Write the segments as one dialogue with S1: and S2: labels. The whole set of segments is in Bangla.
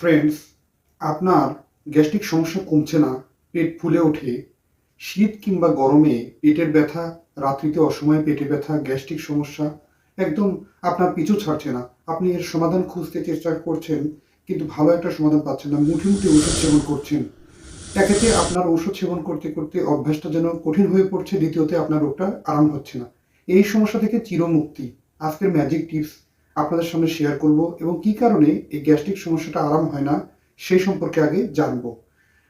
S1: ফ্রেন্ডস আপনার গ্যাস্ট্রিক সমস্যা কমছে না, পেট ফুলে ওঠে। শীত কিংবা গরমে পেটের ব্যথা, রাত্রিতে অসময়ে পেটে ব্যথা, গ্যাস্ট্রিক সমস্যা, একদম আপনার পিছু ছাড়ছে না। আপনি এর সমাধান খুঁজতে চেষ্টা করছেন, কিন্তু ভালো একটা সমাধান পাচ্ছেন না। মুঠে মুঠে ওষুধ সেবন করছেন। একেতে আপনার ওষুধ সেবন করতে করতে অভ্যাসটা যেন কঠিন হয়ে পড়ছে, দ্বিতীয়তে আপনার রোগটা আরাম হচ্ছে না। এই সমস্যা থেকে চিরমুক্তি। আজকের ম্যাজিক টিপস আপনাদের সামনে শেয়ার করব এবং কি কারণে এই গ্যাস্ট্রিক সমস্যাটা আরাম হয় না সেই সম্পর্কে আগে জানব।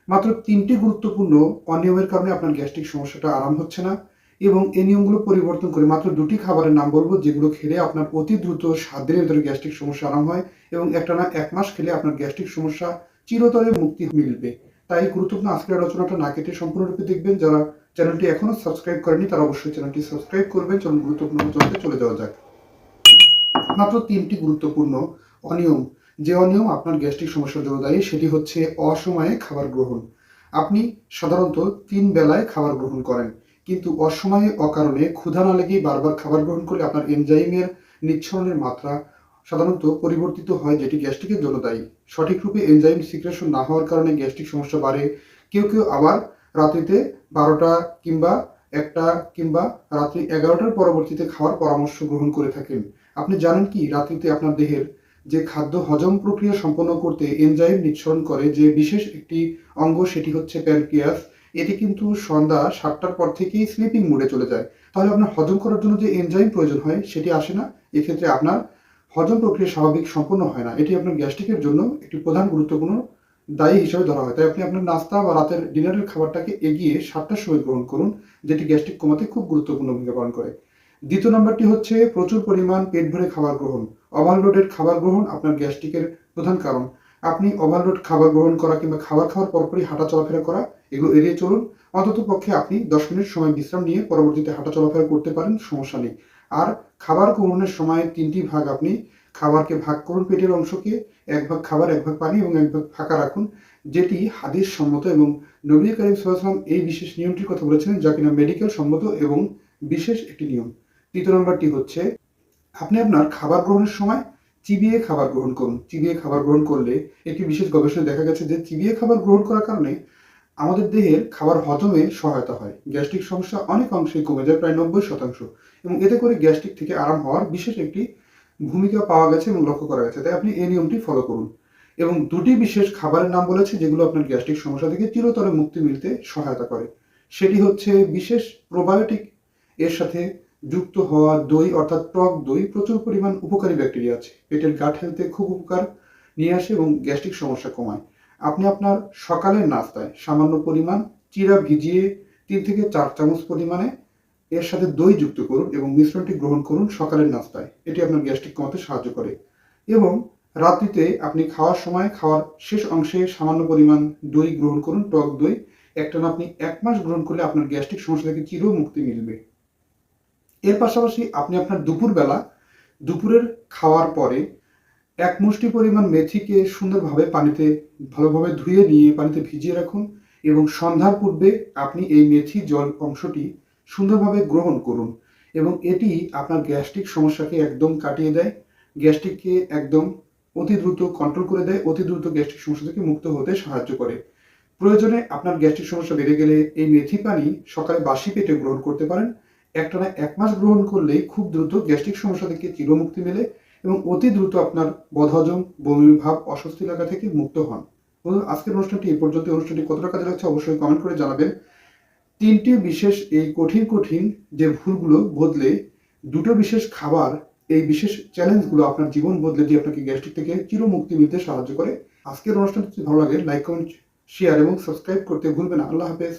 S1: মাত্র তিনটি গুরুত্বপূর্ণ অনিয়মের কারণে আপনার গ্যাস্ট্রিক সমস্যাটা আরাম হচ্ছে না এবং এই নিয়মগুলো পরিবর্তন করে মাত্র দুটি খাবারের নাম বলব যেগুলো খেলে আপনার অতি দ্রুত সাত দিনের ভিতরে গ্যাস্ট্রিক সমস্যা আরাম হয় এবং একটা না এক মাস খেলে আপনার গ্যাস্ট্রিক সমস্যা চিরতরে মুক্তি মিলবে। তাই গুরুত্বপূর্ণ আজকের আলোচনাটা না কেটে সম্পূর্ণরূপে দেখবেন। যারা চ্যানেলটি এখনও সাবস্ক্রাইব করেনি তারা অবশ্যই চ্যানেলটি সাবস্ক্রাইব করবেন। চলুন গুরুত্বপূর্ণ আলোচনাতে চলে যাওয়া যাক। মাত্র তিনটি গুরুত্বপূর্ণ অনিয়ম। যে অনিয়ম আপনার গ্যাস্ট্রিক সমস্যার জন্য দায়ী, সেটি হচ্ছে অসময়ে খাবার গ্রহণ। আপনি সাধারণত তিন বেলায় খাবার গ্রহণ করেন, কিন্তু অসময়ে অকারণে ক্ষুধা না লেগেই বারবার খাবার গ্রহণ করলে আপনার এনজাইমের নিঃসরণের মাত্রা সাধারণত পরিবর্তিত হয়, যেটি গ্যাস্ট্রিকের জন্য দায়ী। সঠিক রূপে এনজাইম সিক্রেশন না হওয়ার কারণে গ্যাস্ট্রিক সমস্যা বাড়ে। কেউ কেউ আবার রাত্রিতে বারোটা কিংবা একটা কিংবা রাত্রি এগারোটার পরবর্তীতে খাওয়ার পরামর্শ গ্রহণ করে থাকেন। আপনি জানেন কি, রাত্রিতে আপনার দেহের যে খাদ্য হজম প্রক্রিয়া সম্পন্ন করতে এনজাইম নিঃসরণ করে, যে বিশেষ একটি অঙ্গ সেটি হচ্ছে প্যানক্রিয়াস এটি কিন্তু সন্ধ্যা সাতটার পর থেকেই স্লিপিং মোডে চলে যায়। তাহলে আপনার হজম করার জন্য যে এনজাইম প্রয়োজন হয়, সেটি আসে না। এক্ষেত্রে আপনার হজম প্রক্রিয়া স্বাভাবিক সম্পন্ন হয় না। এটি আপনার গ্যাস্ট্রিকের জন্য একটি প্রধান গুরুত্বপূর্ণ দায়ী হিসেবে ধরা হয়। তাই আপনি আপনার নাস্তা বা রাতের ডিনারের খাবারটাকে এগিয়ে সাতটার সময় গ্রহণ করুন, যেটি গ্যাস্ট্রিক কমাতে খুব গুরুত্বপূর্ণ ভূমিকা পালন করে। দ্বিতীয় নম্বরটি হচ্ছে প্রচুর পরিমাণ পেট ভরে খাবার গ্রহণ। ওভারলোডেড খাবার গ্রহণ আপনার গ্যাস্ট্রিকের প্রধান কারণ। আপনি ওভারলোড খাবার গ্রহণ করা কিংবা খাবার খাওয়ার পরপরই হাঁটা চলাফেরা করা, এগুলো এড়িয়ে চলুন। অন্তত পক্ষে আপনি দশ মিনিট সময় বিশ্রাম নিয়ে পরবর্তীতে হাঁটা চলাফেরা করতে পারেন, সমস্যা নেই। আর খাবার গ্রহণের সময় তিনটি ভাগ আপনি খাবারকে ভাগ করুন পেটের অংশকে, এক ভাগ খাবার, এক ভাগ পানি এবং এক ভাগ ফাঁকা রাখুন, যেটি হাদিস সম্মত এবং নবী করিম সাল্লাম এই বিশেষ নিয়মটির কথা বলেছিলেন, যা কিনা মেডিকেল সম্মত এবং বিশেষ একটি নিয়ম। তৃতীয় নম্বরটি হচ্ছে, আপনি আপনার খাবার গ্রহণের সময় চিবিয়ে খাবার গ্রহণ করুন। চিবিয়ে খাবার গ্রহণ করলে একটি বিশেষ গবেষণায় দেখা গেছে যে চিবিয়ে খাবার গ্রহণ করার কারণে আমাদের দেহের খাবার হজমে সহায়তা হয়। গ্যাস্ট্রিক সমস্যা অনেক অংশে কমে যায়, প্রায় নব্বই শতাংশ। এবং এতে করে গ্যাস্ট্রিক থেকে আরাম হওয়ার বিশেষ একটি ভূমিকা পাওয়া গেছে এবং লক্ষ্য করা গেছে। তাই আপনি এই নিয়মটি ফলো করুন। এবং দুটি বিশেষ খাবারের নাম বলেছে, যেগুলো আপনার গ্যাস্ট্রিক সমস্যা থেকে চিরতরে মুক্তি মিলতে সহায়তা করে। সেটি হচ্ছে বিশেষ প্রোবায়োটিক, এর সাথে যুক্ত হওয়া দই অর্থাৎ টক দই প্রচুর পরিমাণ উপকারী ব্যাকটেরিয়া আছে। পেটের গাট হেলতে খুব উপকার নিয়ে আসে এবং গ্যাস্ট্রিক সমস্যা কমায়। আপনি আপনার সকালের নাস্তায় সামান্য পরিমাণ চিরা ভিজিয়ে তিন থেকে চার চামচ পরিমাণে এর সাথে দই যুক্ত করুন এবং মিশ্রণটি গ্রহণ করুন সকালের নাস্তায়। এটি আপনার গ্যাস্ট্রিক কমাতে সাহায্য করে। এবং রাত্রিতে আপনি খাওয়ার সময় খাওয়ার শেষ অংশে সামান্য পরিমাণ দই গ্রহণ করুন, টক দই। একটানা আপনি এক মাস গ্রহণ করলে আপনার গ্যাস্ট্রিক সমস্যা থেকে চির মুক্তি মিলবে। এর পাশাপাশি আপনি আপনার দুপুরবেলা, দুপুরের খাওয়ার পরে এক মুষ্টি পরিমাণ মেথিকে সুন্দরভাবে পানিতে ভালোভাবে ধুয়ে নিয়ে পানিতে ভিজিয়ে রাখুন এবং সন্ধ্যার পূর্বে আপনি এই মেথি জল অংশটি সুন্দরভাবে গ্রহণ করুন এবং এটি আপনার গ্যাস্ট্রিক সমস্যাকে একদম কাটিয়ে দেয়, গ্যাস্ট্রিককে একদম অতি দ্রুত কন্ট্রোল করে দেয়, অতি দ্রুত গ্যাস্ট্রিক সমস্যা থেকে মুক্ত হতে সাহায্য করে। প্রয়োজনে আপনার গ্যাস্ট্রিক সমস্যা বেড়ে গেলে এই মেথি পানি সকালে বাসি পেটে গ্রহণ করতে পারেন। একটানা এক মাস গ্রহণ করলেই খুব দ্রুত গ্যাস্ট্রিক সমস্যা থেকে চিরমুক্তি মেলে এবং অতি দ্রুত আপনার বদহজম বমি ভাব অস্বস্তি লাগা থেকে মুক্ত হন। বন্ধুরা, আজকের অনুষ্ঠানটি এই পর্যন্ত। অনুষ্ঠানটি কতটা কাজে লাগছে অবশ্যই কমেন্ট করে জানাবেন। তিনটি বিশেষ এই কঠিন কঠিন যে ভুলগুলো বদলে দুটো বিশেষ খাবার এই বিশেষ চ্যালেঞ্জগুলো আপনার জীবন বদলে দিয়ে আপনাকে গ্যাস্ট্রিক থেকে চিরমুক্তি মিলতে সাহায্য করে। আজকের অনুষ্ঠানটি ভালো লাগে লাইক কমেন্ট শেয়ার এবং সাবস্ক্রাইব করতে ভুলবেন আল্লাহ হাফেজ।